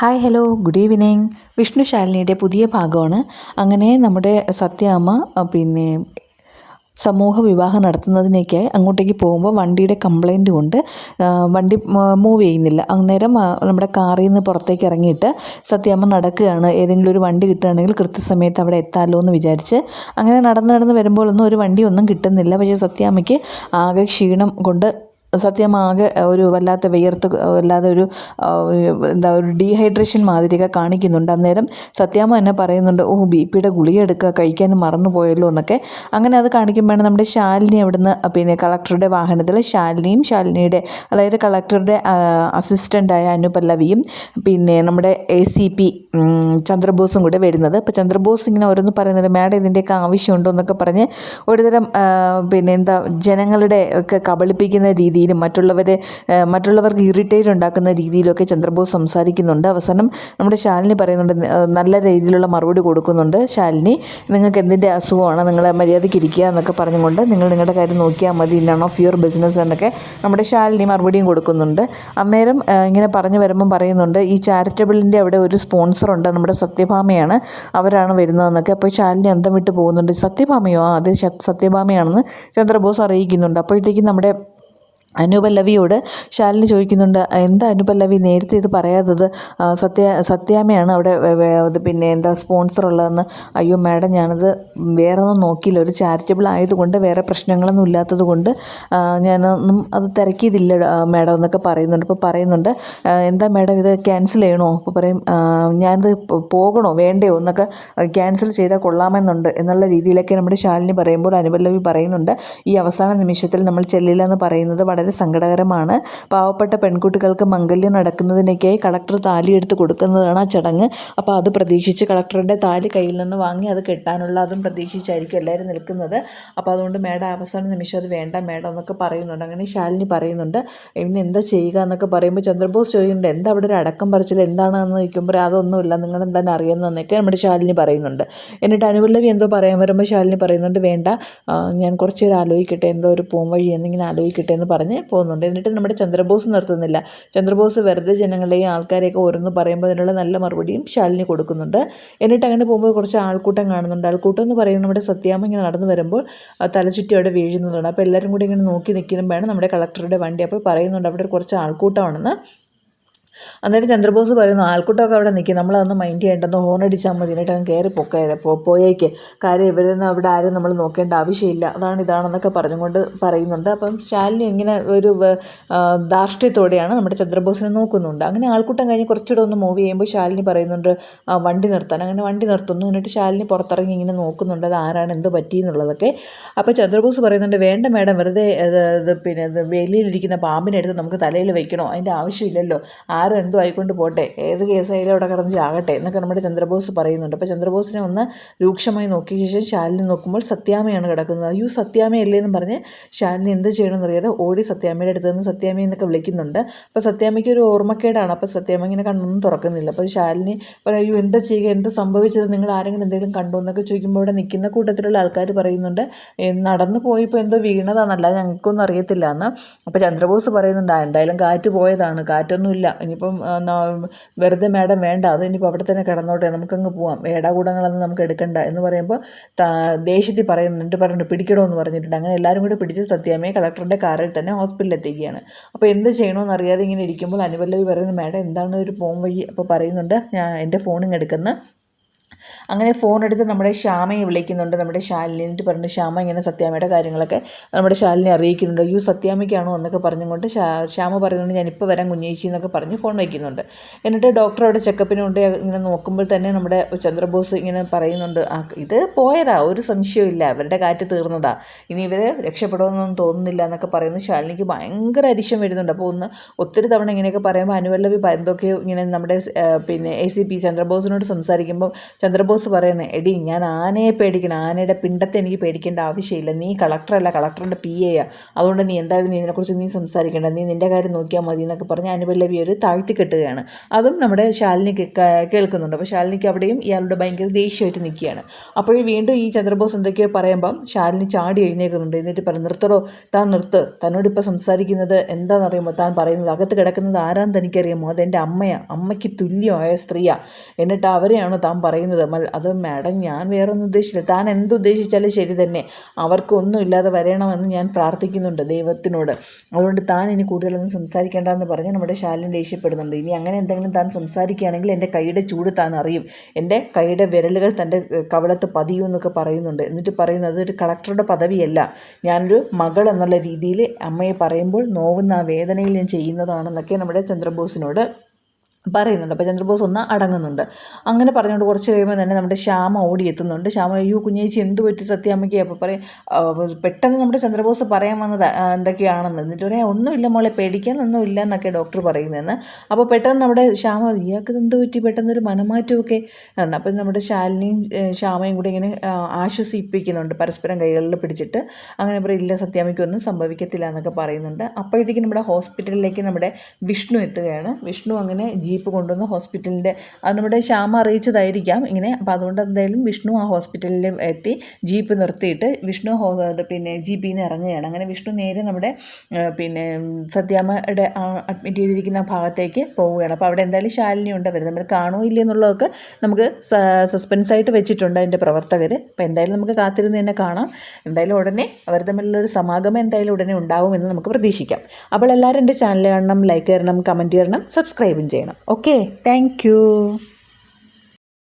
Hi hello good evening Vishnu ശാലിനിയുടെ പുതിയ ഭാഗമാണ്. അങ്ങനെ നമ്മുടെ സത്യാമ്മ പിന്നെ സമൂഹ വിവാഹം നടത്തുന്നതിനേക്കായി അങ്ങോട്ടേക്ക് പോകുമ്പോൾ വണ്ടിയുടെ കംപ്ലൈന്റ് കൊണ്ട് വണ്ടി മൂവ് ചെയ്യുന്നില്ല. അന്നേരം നമ്മുടെ കാറിൽ നിന്ന് പുറത്തേക്ക് ഇറങ്ങിയിട്ട് സത്യാമ്മ നടക്കുകയാണ്. ഏതെങ്കിലും ഒരു വണ്ടി കിട്ടുകയാണെങ്കിൽ കൃത്യസമയത്ത് അവിടെ എത്താമല്ലോ എന്ന് വിചാരിച്ച് അങ്ങനെ നടന്ന് നടന്ന് വരുമ്പോഴൊന്നും ഒരു വണ്ടി ഒന്നും കിട്ടുന്നില്ല. പക്ഷേ സത്യാമ്മയ്ക്ക് ആകെ ക്ഷീണം കൊണ്ട് സത്യമാകെ ഒരു വല്ലാത്ത വിയർത്ത് വല്ലാതെ ഒരു എന്താ ഒരു ഡീഹൈഡ്രേഷൻ മാതിരിയൊക്കെ കാണിക്കുന്നുണ്ട്. അന്നേരം സത്യാമ്മ എന്നെ പറയുന്നുണ്ട് ഓ ബി പിയുടെ ഗുളിക എടുക്കുക കഴിക്കാൻ മറന്നു പോയല്ലോ എന്നൊക്കെ. അങ്ങനെ അത് കാണിക്കുമ്പോഴാണ് നമ്മുടെ ശാലിനി അവിടുന്ന് പിന്നെ കളക്ടറുടെ വാഹനത്തിൽ ശാലിനിയും ശാലിനിയുടെ അതായത് കളക്ടറുടെ അസിസ്റ്റന്റായ അനുപല്ലവിയും പിന്നെ നമ്മുടെ എ സി പി ചന്ദ്രബോസും കൂടെ വരുന്നത്. അപ്പോൾ ചന്ദ്രബോസ് ഇങ്ങനെ ഓരോന്ന് പറയുന്നുണ്ട് മാഡം ഇതിന്റെയൊക്കെ ആവശ്യമുണ്ടോ എന്നൊക്കെ പറഞ്ഞ് ഒരുതരം പിന്നെ എന്താ ജനങ്ങളുടെ ഒക്കെ കബളിപ്പിക്കുന്ന രീതിയിലും മറ്റുള്ളവരെ മറ്റുള്ളവർക്ക് ഇറിറ്റേറ്റ് ഉണ്ടാക്കുന്ന രീതിയിലൊക്കെ ചന്ദ്രബോസ് സംസാരിക്കുന്നുണ്ട്. അവസാനം നമ്മുടെ ശാലിനി പറയുന്നുണ്ട് നല്ല രീതിയിലുള്ള മറുപടി കൊടുക്കുന്നുണ്ട്. ശാലിനി നിങ്ങൾക്ക് എന്തിന്റെ അസുഖമാണ്? നിങ്ങൾ മര്യാദയ്ക്ക് ഇരിക്കുക എന്നൊക്കെ പറഞ്ഞുകൊണ്ട് നിങ്ങൾ നിങ്ങളുടെ കാര്യം നോക്കിയാൽ മതി. നൺ ഓഫ് യുവർ ബിസിനസ് എന്നൊക്കെ നമ്മുടെ ശാലിനി മറുപടിയും കൊടുക്കുന്നുണ്ട്. അന്നേരം ഇങ്ങനെ പറഞ്ഞു വരുമ്പം പറയുന്നുണ്ട് ഈ ചാരിറ്റബിളിന്റെ അവിടെ ഒരു സ്പോൺസറുണ്ട് നമ്മുടെ സത്യഭാമയാണ്. അവരാണ് വരുന്നതെന്നൊക്കെ. അപ്പോൾ ശാലിനി അന്തം വിട്ട് പോകുന്നുണ്ട്. സത്യഭാമയോ? അതെ സത്യഭാമയാണെന്ന് ചന്ദ്രബോസ് അറിയിക്കുന്നുണ്ട്. അപ്പോഴത്തേക്കും നമ്മുടെ അനുപല്ലവിയോട് ശാലിനി ചോദിക്കുന്നുണ്ട് എന്താ അനുപല്ലവി നേരത്തെ ഇത് പറയാത്തത്? സത്യ സത്യാമയാണ് അവിടെ പിന്നെ എന്താ സ്പോൺസർ ഉള്ളതെന്ന്? അയ്യോ മാഡം ഞാനത് വേറെ ഒന്നും നോക്കിയില്ല. ഒരു ചാരിറ്റബിൾ ആയതുകൊണ്ട് വേറെ പ്രശ്നങ്ങളൊന്നും ഇല്ലാത്തത് കൊണ്ട് ഞാനൊന്നും അത് തിരക്കിയതില്ല മാഡം എന്നൊക്കെ പറയുന്നുണ്ട്. അപ്പോൾ പറയുന്നുണ്ട് എന്താ മാഡം ഇത് ക്യാൻസൽ ചെയ്യണോ? അപ്പോൾ പറയും ഞാനിത് പോകണോ? വേണ്ടയോ? എന്നൊക്കെ ക്യാൻസൽ ചെയ്താൽ കൊള്ളാമെന്നുണ്ട്. എന്നുള്ള രീതിയിലൊക്കെ നമ്മുടെ ശാലിനി പറയുമ്പോൾ അനുപല്ലവി പറയുന്നുണ്ട് ഈ അവസാന നിമിഷത്തിൽ നമ്മൾ ചെല്ലില്ല എന്ന് പറയുന്നത് വളരെ സങ്കടകരമാണ്. പാവപ്പെട്ട പെൺകുട്ടികൾക്ക് മംഗല്യം നടക്കുന്നതിനൊക്കെയായി കളക്ടർ താലി എടുത്ത് കൊടുക്കുന്നതാണ് ആ ചടങ്ങ്. അപ്പോൾ അത് പ്രതീക്ഷിച്ച് കളക്ടറുടെ താലി കയ്യിൽ നിന്ന് വാങ്ങി അത് കെട്ടാനുള്ള അതും പ്രതീക്ഷിച്ചായിരിക്കും എല്ലാവരും നിൽക്കുന്നത്. അപ്പോൾ അതുകൊണ്ട് മേഡം അവസാന നിമിഷം അത് വേണ്ട മേഡം എന്നൊക്കെ പറയുന്നുണ്ട്. അങ്ങനെ ശാലിനി പറയുന്നുണ്ട്. ഇനി എന്താ ചെയ്യുക എന്നൊക്കെ പറയുമ്പോൾ ചന്ദ്രബോസ് ചോദിക്കുന്നുണ്ട്. എന്താ അവിടെ ഒരു അടക്കം പറിച്ചിൽ? എന്താണെന്ന് ചോദിക്കുമ്പോൾ അതൊന്നുമില്ല. നിങ്ങൾ എന്താണ് അറിയുന്നതെന്നൊക്കെ നമ്മുടെ ശാലിനി പറയുന്നുണ്ട്. എന്നിട്ട് അനുപല്ലവി എന്തോ പറയാൻ വരുമ്പോൾ ശാലിനി പറയുന്നുണ്ട്. വേണ്ട ഞാൻ കുറച്ച് നേരം ആലോചിക്കട്ടെ. എന്തോ ഒരു പോം വഴി എന്നിങ്ങനെ ആലോചിക്കട്ടെ എന്ന് പറഞ്ഞ് പോകുന്നുണ്ട്. എന്നിട്ട് നമ്മുടെ ചന്ദ്രബോസ് നിർത്തുന്നില്ല. ചന്ദ്രബോസ് വെറുതെ ജനങ്ങളെയും ആൾക്കാരെയൊക്കെ ഓരോന്ന് പറയുമ്പോൾ അതിനുള്ള നല്ല മറുപടിയും ശാലിനി കൊടുക്കുന്നുണ്ട്. എന്നിട്ട് അങ്ങനെ പോകുമ്പോൾ കുറച്ച് ആൾക്കൂട്ടം കാണുന്നുണ്ട്. ആൾക്കൂട്ടം എന്ന് പറയുന്നത് നമ്മുടെ സത്യാമ്മ ഇങ്ങനെ നടന്നു വരുമ്പോൾ തലചുറ്റി അവിടെ വീഴുന്നതാണ് അപ്പോൾ എല്ലാവരും കൂടി ഇങ്ങനെ നോക്കി നിൽക്കുമ്പോഴാണ് നമ്മുടെ കളക്ടറുടെ വണ്ടി അപ്പോൾ പറയുന്നുണ്ട് അവിടെ കുറച്ച് ആൾക്കൂട്ടമാണെന്ന്. അന്നേരം ചന്ദ്രബോസ് പറയുന്നു ആൾക്കൂട്ടമൊക്കെ അവിടെ നിൽക്കും. നമ്മളതൊന്ന് മൈൻഡ് ചെയ്യേണ്ടെന്ന് ഹോൺ അടിച്ചാൽ മതി. എന്നിട്ട് അങ്ങ് കയറി പൊക്കേ പോയേക്ക്. കാര്യം ഇവരൊന്നും അവിടെ ആരും നമ്മൾ നോക്കേണ്ട ആവശ്യമില്ല. അതാണ് ഇതാണെന്നൊക്കെ പറഞ്ഞുകൊണ്ട് പറയുന്നുണ്ട്. അപ്പം ശാലിനി ഇങ്ങനെ ഒരു ധാർഷ്ട്യത്തോടെയാണ് നമ്മുടെ ചന്ദ്രബോസിനെ നോക്കുന്നുണ്ട്. അങ്ങനെ ആൾക്കൂട്ടം കഴിഞ്ഞ് കുറച്ചുകൂടെ ഒന്ന് മൂവ് ചെയ്യുമ്പോൾ ശാലിനി പറയുന്നുണ്ട് "ആ, വണ്ടി നിർത്താൻ. അങ്ങനെ വണ്ടി നിർത്തുന്നു. എന്നിട്ട് ശാലിനി പുറത്തിറങ്ങി ഇങ്ങനെ നോക്കുന്നുണ്ട് അത് ആരാണ്? എന്ത് പറ്റിയെന്നുള്ളതൊക്കെ അപ്പോൾ ചന്ദ്രബോസ് പറയുന്നുണ്ട് വേണ്ട മേഡം വെറുതെ പിന്നെ വെയിലിരിക്കുന്ന വെളിയിലിരിക്കുന്ന പാമ്പിനെ എടുത്ത് നമുക്ക് തലയിൽ വെക്കണോ? അതിന്റെ ആവശ്യമില്ലല്ലോ. ആരും എന്തോ ആയിക്കൊണ്ട് പോട്ടെ. ഏത് കേസായാലും അവിടെ കിടന്ന് ചാകട്ടെ എന്നൊക്കെ നമ്മുടെ ചന്ദ്രബോസ് പറയുന്നുണ്ട്. അപ്പോൾ ചന്ദ്രബോസിനെ ഒന്ന് രൂക്ഷമായി നോക്കിയ ശേഷം ശാലിനി നോക്കുമ്പോൾ സത്യാമയാണ് കിടക്കുന്നത്. അയ്യോ സത്യാമയല്ലേ എന്ന് പറഞ്ഞ് ശാലിനി എന്ത് ചെയ്യണമെന്ന് അറിയാതെ ഓടി സത്യാമയുടെ അടുത്ത് നിന്ന് സത്യാമയെ എന്നൊക്കെ വിളിക്കുന്നുണ്ട്. അപ്പോൾ സത്യാമയ്ക്ക് ഒരു ഓർമ്മക്കേടാണ്. അപ്പോൾ സത്യാമ ഇങ്ങനെ കണ്ണൊന്നും തുറക്കുന്നില്ല. അപ്പോൾ ശാലിനി പറയും അയ്യോ എന്താ ചെയ്യുക? എന്താ സംഭവിച്ചത്? നിങ്ങൾ ആരെങ്കിലും എന്തെങ്കിലും കണ്ടോ? എന്നൊക്കെ ചോദിക്കുമ്പോൾ ഇവിടെ നിൽക്കുന്ന കൂട്ടത്തിലുള്ള ആൾക്കാർ പറയുന്നുണ്ട് നടന്നു പോയിപ്പോൾ എന്തോ വീണതാണല്ല ഞങ്ങൾക്കൊന്നും അറിയത്തില്ല എന്ന്. അപ്പോൾ ചന്ദ്രബോസ് പറയുന്നുണ്ട് എന്തായാലും കാറ്റ് പോയതാണ്. കാറ്റൊന്നുമില്ല. ഇനിയിപ്പം ന- വെറുതെ മാഡം വേണ്ട അത് ഇനിയിപ്പോൾ അവിടെ തന്നെ കിടന്നോട്ടെ നമുക്കങ്ങ് പോവാം. ഏടാകൂടങ്ങളൊന്നും നമുക്ക് എടുക്കണ്ട എന്ന് പറയുമ്പോൾ ദേഷ്യത്തിൽ പറയുന്നുണ്ട് പറഞ്ഞിട്ട് പിടിക്കണമെന്ന് പറഞ്ഞിട്ടുണ്ട്. അങ്ങനെ എല്ലാവരും കൂടി പിടിച്ച് സത്യാമ്മയെ കളക്ടറുടെ കാറിൽ തന്നെ ഹോസ്പിറ്റലിൽ എത്തിക്കുകയാണ്. അപ്പോൾ എന്ത് ചെയ്യണമെന്ന് അറിയാതെ ഇങ്ങനെ ഇരിക്കുമ്പോൾ അനുപല്ലവി പറയുന്നു മാഡം എന്താണ് ഒരു പോം വഴി? അപ്പോൾ പറയുന്നുണ്ട് ഞാൻ എന്റെ ഫോണിങ് എടുക്കുന്ന അങ്ങനെ ഫോൺ എടുത്ത് നമ്മുടെ ശ്യാമയെ വിളിക്കുന്നുണ്ട്. നമ്മുടെ ശാലിനി എന്നിട്ട് പറഞ്ഞു ശ്യാമ ഇങ്ങനെ സത്യാമ്മയുടെ കാര്യങ്ങളൊക്കെ നമ്മുടെ ശാലിനെ അറിയിക്കുന്നുണ്ട്. യു സത്യാമ്മയ്ക്കാണോ എന്നൊക്കെ പറഞ്ഞുകൊണ്ട് ശ്യാ ശ്യാമ പറയുന്നുണ്ട് ഞാനിപ്പോൾ വരാൻ കുഞ്ഞേച്ചി എന്നൊക്കെ പറഞ്ഞ് ഫോൺ വയ്ക്കുന്നുണ്ട് എന്നിട്ട് ഡോക്ടർ അവിടെ ചെക്കപ്പിന് കൊണ്ട് ഇങ്ങനെ നോക്കുമ്പോൾ തന്നെ നമ്മുടെ ചന്ദ്രബോസ് ഇങ്ങനെ പറയുന്നുണ്ട് ആ ഇത് പോയതാ ഒരു സംശയവും അവരുടെ കാറ്റ് തീർന്നതാ. ഇനി ഇവർ രക്ഷപ്പെടുമെന്നൊന്നും തോന്നുന്നില്ല എന്നൊക്കെ പറയുന്നത് ശാലിനിക്ക് ഭയങ്കര അരിശം വരുന്നുണ്ട്. അപ്പോൾ ഒന്ന് ഒത്തിരി തവണ ഇങ്ങനെയൊക്കെ പറയുമ്പോൾ അനുവല്ലവി എന്തൊക്കെയോ ഇങ്ങനെ നമ്മുടെ പിന്നെ എ സി പി ചന്ദ്രബോസിനോട് സംസാരിക്കുമ്പോൾ ചന്ദ്ര ചന്ദ്രബോസ് പറയുന്നത് എടി ഞാൻ ആനയെ പേടിക്കണം ആനയുടെ പിണ്ടത്തെ എനിക്ക് പേടിക്കേണ്ട ആവശ്യമില്ല. നീ കളക്ടറല്ല കളക്ടറിന്റെ പി എ അതുകൊണ്ട് നീ എന്തായാലും നീ ഇതിനെക്കുറിച്ച് നീ സംസാരിക്കേണ്ട. നീ നിന്റെ കാര്യം നോക്കിയാൽ മതി എന്നൊക്കെ പറഞ്ഞ് അനുപല്ലവി ഒരു താഴ്ത്തി കെട്ടുകയാണ്. അതും നമ്മുടെ ശാലിനി കേൾക്കുന്നുണ്ട്. അപ്പോൾ ശാലിനിക്ക് അവിടെയും ഇയാളുടെ ഭയങ്കര ദേഷ്യമായിട്ട് നിൽക്കുകയാണ്. അപ്പോൾ വീണ്ടും ഈ ചന്ദ്രബോസ് എന്തൊക്കെയോ പറയുമ്പം ശാലിനി ചാടി എഴുന്നേൽക്കുന്നുണ്ട്. എന്നിട്ട് പറയും നിർത്തടോ താൻ നിർത്ത്. തന്നോട് ഇപ്പോൾ സംസാരിക്കുന്നത് എന്താണെന്നറിയുമ്പോൾ താൻ പറയുന്നത് അകത്ത് കിടക്കുന്നത് ആരാന്ന് തനിക്കറിയുമോ? അതെന്റെ അമ്മയാണ് അമ്മയ്ക്ക് തുല്യമായ സ്ത്രീയാണ് എന്നിട്ട് അവരെയാണ് താൻ പറയുന്നത്? അത് മാഡം ഞാൻ വേറെ ഒന്നും ഉദ്ദേശിച്ചില്ല. താൻ എന്തുദ്ദേശിച്ചാലും ശരി തന്നെ. അവർക്കൊന്നും ഇല്ലാതെ വരണമെന്ന് ഞാൻ പ്രാർത്ഥിക്കുന്നുണ്ട് ദൈവത്തിനോട്. അതുകൊണ്ട് താൻ ഇനി കൂടുതലൊന്നും സംസാരിക്കേണ്ടെന്ന് പറഞ്ഞ് നമ്മുടെ ശാലിൻ ദേഷ്യപ്പെടുന്നുണ്ട്. ഇനി അങ്ങനെ എന്തെങ്കിലും താൻ സംസാരിക്കുകയാണെങ്കിൽ എന്റെ കൈയുടെ ചൂട് താൻ അറിയും. എന്റെ കൈയുടെ വിരലുകൾ തന്റെ കവളത്ത് പതിയും എന്നൊക്കെ പറയുന്നുണ്ട്. എന്നിട്ട് പറയുന്നത് ഒരു കളക്ടറുടെ പദവിയല്ല. ഞാനൊരു മകൾ എന്നുള്ള രീതിയിൽ അമ്മയെ പറയുമ്പോൾ നോവുന്ന ആ വേദനയിൽ ഞാൻ ചെയ്യുന്നതാണെന്നൊക്കെ നമ്മുടെ ചന്ദ്രബോസിനോട് പറയുന്നുണ്ട്. അപ്പോൾ ചന്ദ്രബോസ് ഒന്ന് അടങ്ങുന്നുണ്ട്. അങ്ങനെ പറഞ്ഞുകൊണ്ട് കുറച്ച് കഴിയുമ്പോൾ തന്നെ നമ്മുടെ ശ്യാമ ഓടി എത്തുന്നുണ്ട് ശ്യാമ അയ്യോ കുഞ്ഞേച്ചി എന്ത് പറ്റി സത്യാമ്മയ്ക്ക്? അപ്പോൾ പറയും പെട്ടെന്ന് നമ്മുടെ ചന്ദ്രബോസ് പറയാൻ വന്നത് എന്തൊക്കെയാണെന്ന്. എന്നിട്ട് പറയാം ഒന്നുമില്ല മോളെ പേടിക്കാനൊന്നും ഇല്ല എന്നൊക്കെ ഡോക്ടർ പറയുന്നതെന്ന്. അപ്പോൾ പെട്ടെന്ന് നമ്മുടെ ശ്യാമ ഇയാൾക്ക് എന്ത് പറ്റി? പെട്ടെന്ന് ഒരു മനമാറ്റമൊക്കെ അപ്പം നമ്മുടെ ശാലിനിയും ശ്യാമയും കൂടി ഇങ്ങനെ ആശ്വസിപ്പിക്കുന്നുണ്ട് പരസ്പരം കൈകളിൽ പിടിച്ചിട്ട്. അങ്ങനെ പറയും ഇല്ല സത്യാമ്മയ്ക്കൊന്നും സംഭവിക്കത്തില്ല എന്നൊക്കെ പറയുന്നുണ്ട്. അപ്പോഴത്തേക്കും നമ്മുടെ ഹോസ്പിറ്റലിലേക്ക് നമ്മുടെ വിഷ്ണു എത്തുകയാണ്. വിഷ്ണു അങ്ങനെ ജീപ്പ് കൊണ്ടുവന്ന് ഹോസ്പിറ്റലിന്റെ അത് നമ്മുടെ ശ്യാമ അറിയിച്ചതായിരിക്കാം ഇങ്ങനെ. അപ്പോൾ അതുകൊണ്ട് എന്തായാലും വിഷ്ണു ആ ഹോസ്പിറ്റലിൽ എത്തി ജീപ്പ് നിർത്തിയിട്ട് വിഷ്ണു പിന്നെ ജീപ്പിൽ നിന്ന് ഇറങ്ങുകയാണ്. അങ്ങനെ വിഷ്ണു നേരെ നമ്മുടെ പിന്നെ സത്യാമ്മയുടെ അഡ്മിറ്റ് ചെയ്തിരിക്കുന്ന ഭാഗത്തേക്ക് പോവുകയാണ്. അപ്പോൾ അവിടെ എന്തായാലും ശാലിനി ഉണ്ട് അവർ നമ്മൾ കാണുമോ ഇല്ലേ എന്നുള്ളതൊക്കെ നമുക്ക് സസ്പെൻസ് ആയിട്ട് വെച്ചിട്ടുണ്ട് അതിന്റെ പ്രവർത്തകർ. അപ്പോൾ എന്തായാലും നമുക്ക് കാത്തിരുന്ന് തന്നെ കാണാം. എന്തായാലും ഉടനെ അവർ തമ്മിലുള്ളൊരു സമാഗമം എന്തായാലും ഉടനെ ഉണ്ടാവുമെന്ന് നമുക്ക് പ്രതീക്ഷിക്കാം. അപ്പോൾ എല്ലാവരും എന്റെ ചാനൽ കാണണം ലൈക്ക് ചെയ്യണം കമന്റ് ചെയ്യണം സബ്സ്ക്രൈബും ചെയ്യണം. Okay thank you